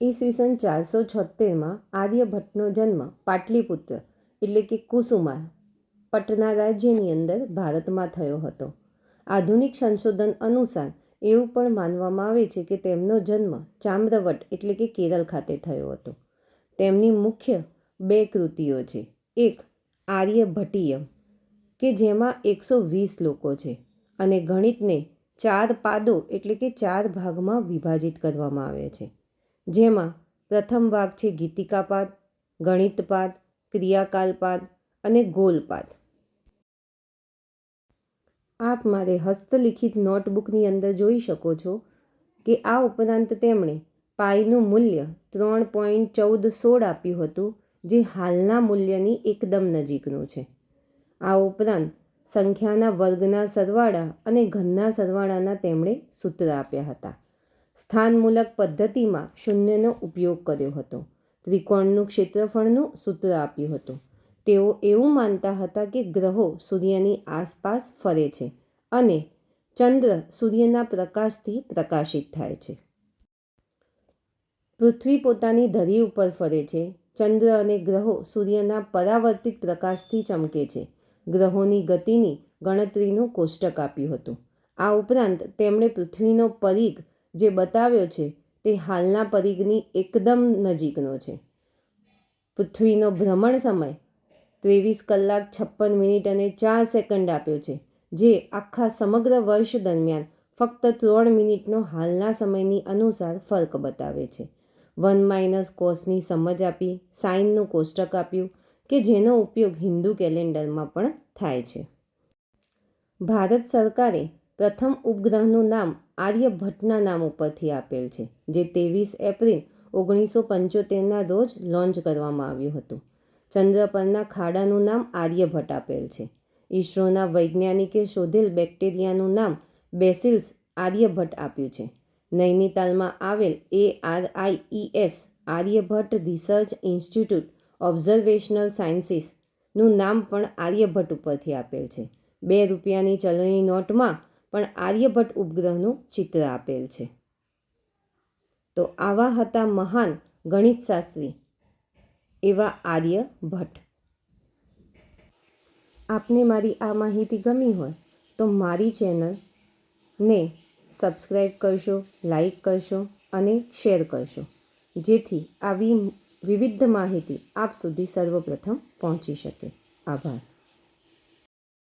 ઈસવીસન ચારસો છોતેરમાં આર્યભટ્ટનો જન્મ પાટલીપુત્ર એટલે કે કુસુમાર પટના રાજ્યની અંદર ભારતમાં થયો હતો. આધુનિક સંશોધન અનુસાર એવું પણ માનવામાં આવે છે કે તેમનો જન્મ ચામ્રવટ એટલે કે કેરળ ખાતે થયો હતો. તેમની મુખ્ય બે કૃતિઓ છે. એક આર્યભટ્ટીયમ કે જેમાં એકસો વીસ લોકો છે અને ગણિતને ચાર પાદો એટલે કે ચાર ભાગમાં વિભાજિત કરવામાં આવે છે. જેમાં પ્રથમ ભાગ છે ગીતિકાપાદ, ગણિતપાદ, ક્રિયાકાલપાદ અને ગોલપાદ. આપ મારે હસ્તલિખિત નોટબુકની અંદર જોઈ શકો છો કે આ ઉપરાંત તેમણે પાઈનું મૂલ્ય ત્રણ પોઈન્ટ ચૌદ સોળ આપ્યું હતું, જે હાલના મૂલ્યની એકદમ નજીકનું છે. આ ઉપરાંત સંખ્યાના વર્ગના સરવાળા અને ઘનના સરવાળાના તેમણે સૂત્ર આપ્યા હતા. સ્થાનમૂલક પદ્ધતિમાં શૂન્યનો ઉપયોગ કર્યો હતો. ત્રિકોણનું ક્ષેત્રફળનું સૂત્ર આપ્યું હતું. તેઓ એવું માનતા હતા કે ગ્રહો સૂર્યની આસપાસ ફરે છે અને ચંદ્ર સૂર્યના પ્રકાશથી પ્રકાશિત થાય છે. પૃથ્વી પોતાની ધરી ઉપર ફરે છે. ચંદ્ર અને ગ્રહો સૂર્યના પરાવર્તિત પ્રકાશથી ચમકે છે. ગ્રહોની ગતિની ગણતરીનું કોષ્ટક આપ્યું હતું. આ ઉપરાંત તેમણે પૃથ્વીનો પરિઘ જે બતાવ્યો છે તે હાલના પરિઘની એકદમ નજીકનો છે. પૃથ્વીનો ભ્રમણ સમય ત્રેવીસ કલાક છપ્પન મિનિટ અને ચાર સેકન્ડ આપ્યો છે, જે આખા સમગ્ર વર્ષ દરમિયાન ફક્ત ત્રણ મિનિટનો હાલના સમયની અનુસાર ફર્ક બતાવે છે. વન માઇનસ કોસની સમજ આપી, સાઇનનું કોષ્ટક આપ્યું કે જેનો ઉપયોગ હિન્દુ કેલેન્ડરમાં પણ થાય છે. ભારત સરકારે પ્રથમ ઉપગ્રહનું નામ આર્યભટ્ટના નામ ઉપરથી આપેલ છે, જે ત્રેવીસ એપ્રિલ ઓગણીસો પંચોતેરના રોજ લોન્ચ કરવામાં આવ્યું હતું. ચંદ્ર પરના ખાડાનું નામ આર્યભટ્ટ આપેલ છે. ઈસરોના વૈજ્ઞાનિકે શોધેલ બેક્ટેરિયાનું નામ બેસિલ્સ આર્યભટ્ટ આપ્યું છે. નૈનીતાલમાં આવેલ A R I E S, Aryabhatta research institute observational સાયન્સીસનું નામ પણ આર્યભટ્ટ ઉપરથી આપેલ છે. બે રૂપિયાની ચલણી નોટમાં પણ આર્યભટ્ટ ઉપગ્રહનું ચિત્ર આપેલ છે. તો આવા હતા મહાન ગણિતશાસ્ત્રી એવા આર્યભટ્ટ. આપને મારી આ માહિતી ગમી હોય તો મારી ચેનલને સબસ્ક્રાઈબ કરશો લાઈક કરશો અને શેર કરશો, જેથી આવી વિવિધ માહિતી આપ સુધી સર્વપ્રથમ પહોંચી શકે. આભાર.